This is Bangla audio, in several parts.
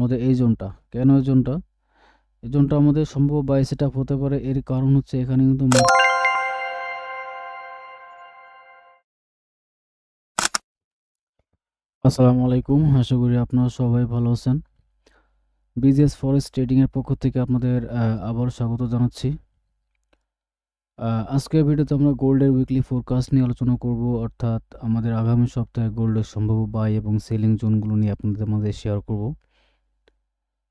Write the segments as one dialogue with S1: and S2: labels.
S1: আমাদের এই জোনটা। কেন এই জোনটা? এই জোনটা আমাদের সম্ভব বাই সেট হতে পারে, এর কারণ হচ্ছে এখানে কিন্তু আসসালামু আলাইকুম, আশা করি আপনারা সবাই ভালো আছেন। বিজিএস ফরেস্ট ট্রেডিং এর পক্ষ থেকে আপনাদের আবার স্বাগত জানাচ্ছি। আজকের ভিডিওতে আমরা গোল্ডের উইকলি ফোরকাস্ট নিয়ে আলোচনা করব, অর্থাৎ আমাদের আগামী সপ্তাহে গোল্ডের সম্ভাব্য বাই এবং সেলিং জোনগুলো নিয়ে আপনাদের মাঝে শেয়ার করব।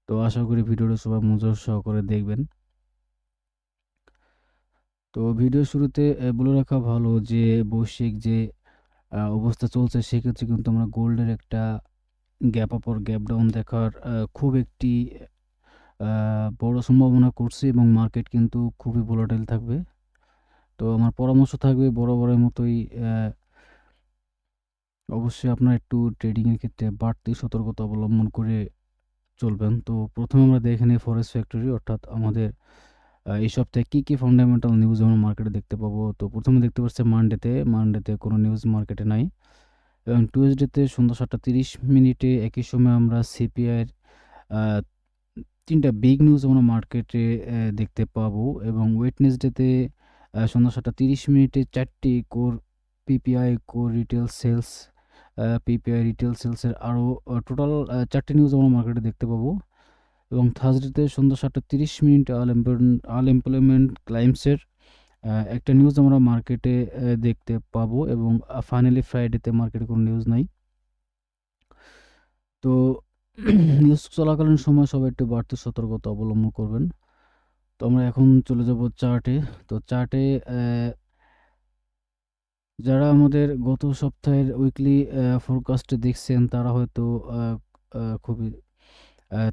S1: তো আশা করি ভিডিওটা সবাই মনোযোগ সহকারে দেখবেন। তো ভিডিও শুরুতে বলে রাখা ভালো যে, বৈশ্বিক যে অবস্থা চলছে, সেক্ষেত্রে কিন্তু আমরা গোল্ডের একটা গ্যাপ আপর গ্যাপ ডাউন দেখার খুব একটি বড় সম্ভাবনা করছি এবং মার্কেট কিন্তু খুবই ভোলাটাইল থাকবে। তো আমার পরামর্শ থাকবে বরাবরের মতোই অবশ্যই আপনার একটু ট্রেডিংয়ের ক্ষেত্রে বাড়তি সতর্কতা অবলম্বন করে চলবেন। তো প্রথমে আমরা দেখে নিই ফরেস্ট ফ্যাক্টরি অর্থাৎ আমাদের এই সপ্তাহে কী কী ফান্ডামেন্টাল নিউজ আমরা মার্কেটে দেখতে পাবো? তো প্রথমে দেখতে পাচ্ছি মানডেতে মানডেতে কোনো নিউজ মার্কেটে নাই। এবং টুয়েসডেতে সন্ধ্যা সাতটা তিরিশ মিনিটে একই সময় আমরা সিপিআইয়ের তিনটা বিগ নিউজ আমরা মার্কেটে দেখতে পাবো। এবং ওয়েটনেসডেতে সন্ধ্যা সাতটা তিরিশ মিনিটে চারটি core PPI core retail sales PPI retail সেলসের আরও টোটাল চারটি নিউজ আমরা মার্কেটে দেখতে পাবো। এবং থার্সডেতে সন্ধ্যা সাতটা তিরিশ মিনিট আনএমপ্লয়মেন্ট ক্লাইমসের একটা নিউজ আমরা মার্কেটে দেখতে পাবো এবং ফাইনালি ফ্রাইডেতে মার্কেটে কোনো নিউজ নাই। তো নিউজ চলাকালীন সময় সবাই একটু বাড়তি সতর্কতা অবলম্বন করবেন। তো আমরা এখন চলে যাব চার্টে তো চার্টে যারা আমাদের গত সপ্তাহের উইকলি ফোরকাস্টে দেখছেন, তারা হয়তো খুবই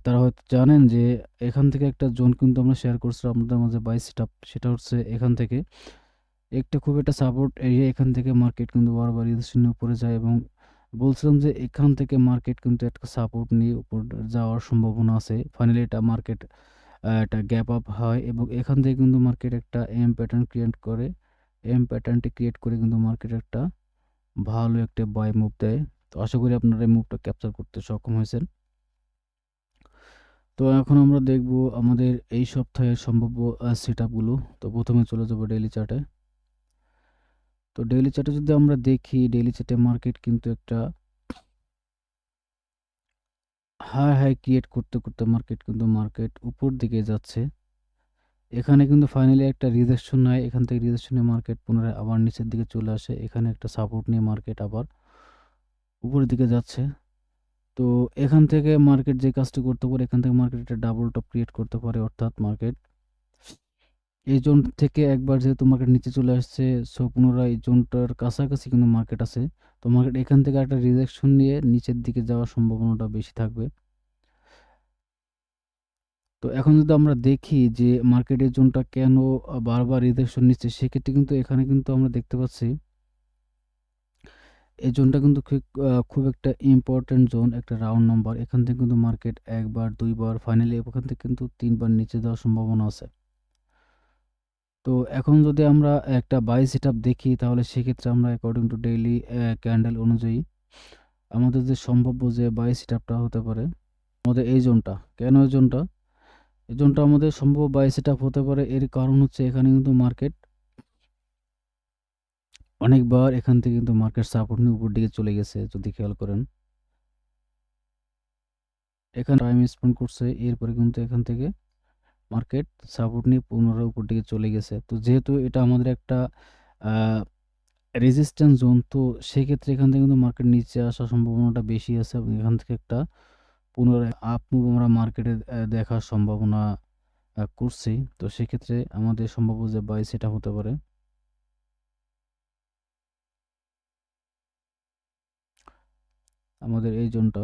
S1: তারা হয়তো জানেন যে এখান থেকে একটা জোন কিন্তু আমরা শেয়ার করছিলাম আমাদের মাঝে বাই সেট সেটা হচ্ছে এখান থেকে। একটা খুব একটা সাপোর্ট এরিয়া এখান থেকে মার্কেট কিন্তু বারবার শূন্য উপরে যায় এবং বলছিলাম যে এখান থেকে মার্কেট কিন্তু একটা সাপোর্ট নিয়ে উপর যাওয়ার সম্ভাবনা আছে। ফাইনালি এটা মার্কেট একটা গ্যাপ আপ হয় এবং এখান থেকে কিন্তু মার্কেট একটা এম প্যাটার্ন ক্রিয়েট করে। এম প্যাটার্নটি ক্রিয়েট করে কিন্তু মার্কেট একটা ভালো একটা বাই মুভ দেয়। তো আশা করি আপনারা এই মুভটা ক্যাপচার করতে সক্ষম হয়েছেন। তো এখন আমরা দেখব আমাদের এই সপ্তাহের সম্ভাব্য সেট আপগুলো তো প্রথমে চলে যাব ডেইলি চার্টে তো ডেইলি চার্টে যদি আমরা দেখি ডেইলি চার্টে মার্কেট কিন্তু একটা হাই হাই ক্রিয়েট করতে করতে মার্কেট কিন্তু মার্কেট উপর দিকে যাচ্ছে। এখানে কিন্তু ফাইনালি একটা রিজেকশন নেয় এখান থেকে রিজেকশন নিয়ে মার্কেট পুনরায় আবার নিচের দিকে চলে আসে। এখানে একটা সাপোর্ট নিয়ে মার্কেট আবার উপরের দিকে যাচ্ছে। তো এখান থেকে মার্কেট যে কাজটি করতে পারে, এখান থেকে মার্কেট একটা ডাবল টপ ক্রিয়েট করতে পারে অর্থাৎ মার্কেট এই জোন থেকে একবার যেহেতু মার্কেট নিচে চলে আসছে সো পুনরায় এই জোনটার কাছাকাছি কিন্তু মার্কেট আছে। তো মার্কেট এখান থেকে একটা রিজেকশন নিয়ে নিচের দিকে যাওয়ার সম্ভাবনাটা বেশি থাকবে। তো এখন যদি আমরা দেখি যে মার্কেটের জোনটা কেন বারবার রিজেকশন নিচ্ছে, সেক্ষেত্রে কিন্তু এখানে কিন্তু আমরা দেখতে পাচ্ছি এই জোনটা কিন্তু খুব একটা ইম্পর্টেন্ট জোন, একটা রাউন্ড নাম্বার এখান থেকে কিন্তু মার্কেট একবার, দুইবার ফাইনালি এখান থেকে কিন্তু তিনবার নিচে যাওয়ার সম্ভাবনা আছে। তো এখন যদি আমরা একটা বাই সেট দেখি, তাহলে সেক্ষেত্রে আমরা অ্যাকর্ডিং টু ডেইলি ক্যান্ডেল অনুযায়ী আমাদের যে সম্ভাব্য যে বাই সেট হতে পারে, আমাদের এই জোনটা, কেন এই জোনটা? জোনটা আমাদের সম্ভব বাই সেট হতে পারে। এর কারণ হচ্ছে এখানে কিন্তু মার্কেট অনেকবার এখান থেকে কিন্তু মার্কেট সাপোর্ট নিয়ে উপর দিকে চলে গেছে, যদি খেয়াল করেন। এখানে টাইম স্পেন্ড করছে, এরপরে কিন্তু এখান থেকে মার্কেট সাপোর্ট নিয়ে পুনরায় উপর দিকে চলে গেছে। তো যেহেতু এটা আমাদের একটা রেজিস্ট্যান্স জোন তো সেক্ষেত্রে এখান থেকে কিন্তু মার্কেট নিচে আসার সম্ভাবনাটা বেশি আছে এবং এখান থেকে একটা পুনরায় আপ আমরা মার্কেটে দেখার সম্ভাবনা করছি। তো সেক্ষেত্রে আমাদের সম্ভাব্য যে বাই সেটা হতে পারে। আমাদের এই জোনটা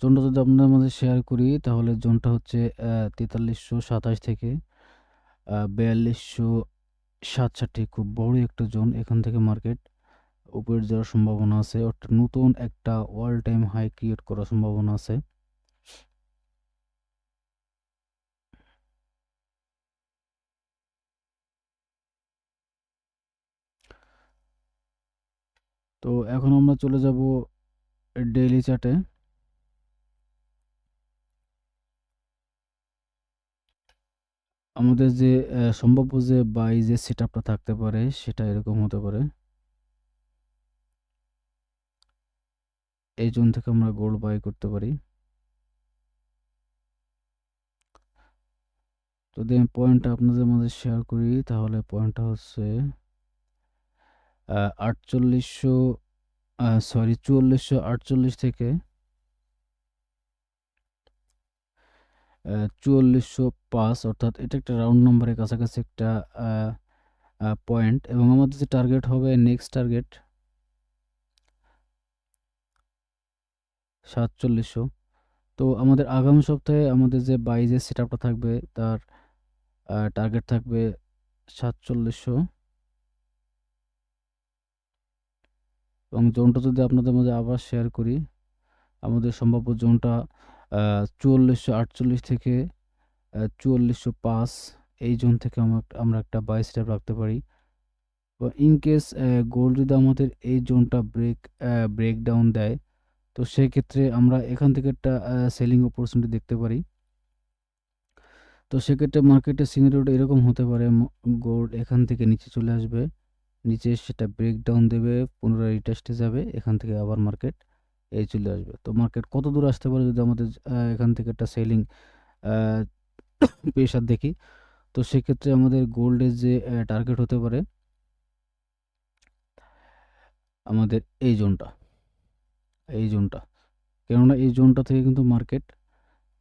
S1: জোনটা যদি আপনাদের মাঝে শেয়ার করি, তাহলে জোনটা হচ্ছে তেতাল্লিশশো সাতাশ থেকে বিয়াল্লিশশো সাতষাটি খুব বড় একটা জোন এখান থেকে মার্কেট উপরে যাওয়ার সম্ভাবনা আছে। অর্থাৎ নতুন একটা অল টাইম হাই ক্রিয়েট করার সম্ভাবনা আছে। তো এখন আমরা চলে যাব ডেইলি চার্টে আমাদের যে অ্যা সম্ভাব্য যে বাই যে সেটআপটা থাকতে পারে, সেটা এরকম হতে পারে। এই জোন থেকে আমরা গোল্ড বাই করতে পারি। যদি আমি পয়েন্টটা আপনাদের মাঝে শেয়ার করি, তাহলে পয়েন্টটা হচ্ছে আ ৪৮০০ আ সরি ৪৪৪৮ থেকে আ ৪৪০৫ অর্থাৎ এটা একটা রাউন্ড নম্বরের কাছাকাছি একটা পয়েন্ট এবং আমাদের যে টার্গেট হবে নেক্সট টার্গেট ৪৭০০ তো আমাদের আগামী সপ্তাহে আমাদের যে বাই যে সেটআপটা থাকবে তার টার্গেট থাকবে ৪৭০০ এবং জোনটা যদি আপনাদের মাঝে আবার শেয়ার করি, আমাদের সম্ভাব্য জোনটা আ ৪৪৪৮ থেকে চুয়াল্লিশশো ৪৪০৫ এই জোন থেকে আমরা একটা বাই সেটআপ রাখতে পারি। তো ইন কেস গোল্ড যদি আমাদের এই জোনটা ব্রেক ব্রেকডাউন দেয়, তো সেক্ষেত্রে আমরা এখান থেকে একটা সেলিং অপরচুনিটি দেখতে পারি। তো সেক্ষেত্রে মার্কেটের সিনারিওটা এরকম হতে পারে গোল্ড এখান থেকে নিচে চলে আসবে। নিচে সেটা ব্রেকডাউন দেবে, পুনরায় রিটেস্টে যাবে। এখান থেকে আবার মার্কেট এই চলে আসবে। তো মার্কেট কত দূর আসতে পারে যদি আমাদের এখান থেকে একটা সেলিং প্রেশার দেখি। তো সেক্ষেত্রে আমাদের গোল্ডের যে টার্গেট হতে পারে, আমাদের এই জোনটা। এই জোনটা। কেননা এই জোনটা থেকে কিন্তু মার্কেট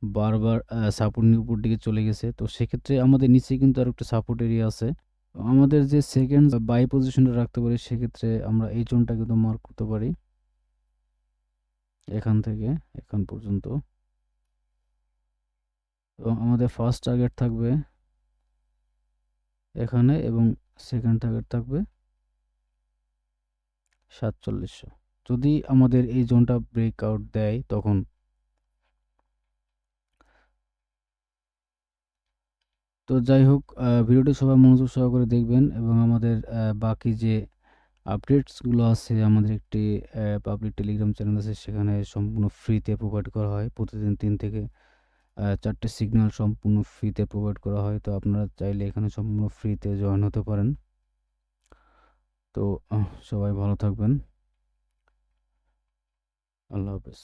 S1: বারবার সাপোর্ট নিয়ে উপর দিকে চলে গেছে। তো সেক্ষেত্রে আমাদের নিচে কিন্তু আর একটা সাপোর্ট এরিয়া আছে। আমাদের যে সেকেন্ড বাই পজিশনটা রাখতে পারি, সেক্ষেত্রে আমরা এই জোনটা কিন্তু মার্ক করতে পারি। এখান থেকে, এখান পর্যন্ত। এবং আমাদের ফার্স্ট টার্গেট থাকবে এখানে এবং সেকেন্ড টার্গেট থাকবে ৪৭০০ যদি আমাদের এই জোনটা ব্রেকআউট দেয় তখন তো যাই হোক ভিডিওটি সবাই মনোযোগ সহকারে দেখবেন এবং আমাদের বাকি যে আপডেটসগুলো আছে, আমাদের একটি পাবলিক টেলিগ্রাম চ্যানেল আছে, সেখানে সম্পূর্ণ ফ্রিতে প্রোভাইড করা হয়। প্রতিদিন তিন থেকে চারটে সিগন্যাল সম্পূর্ণ ফ্রিতে প্রোভাইড করা হয়। তো আপনারা চাইলে এখানে সম্পূর্ণ ফ্রিতে জয়েন হতে পারেন। তো সবাই ভালো থাকবেন। আল্লাহ হাফেজ।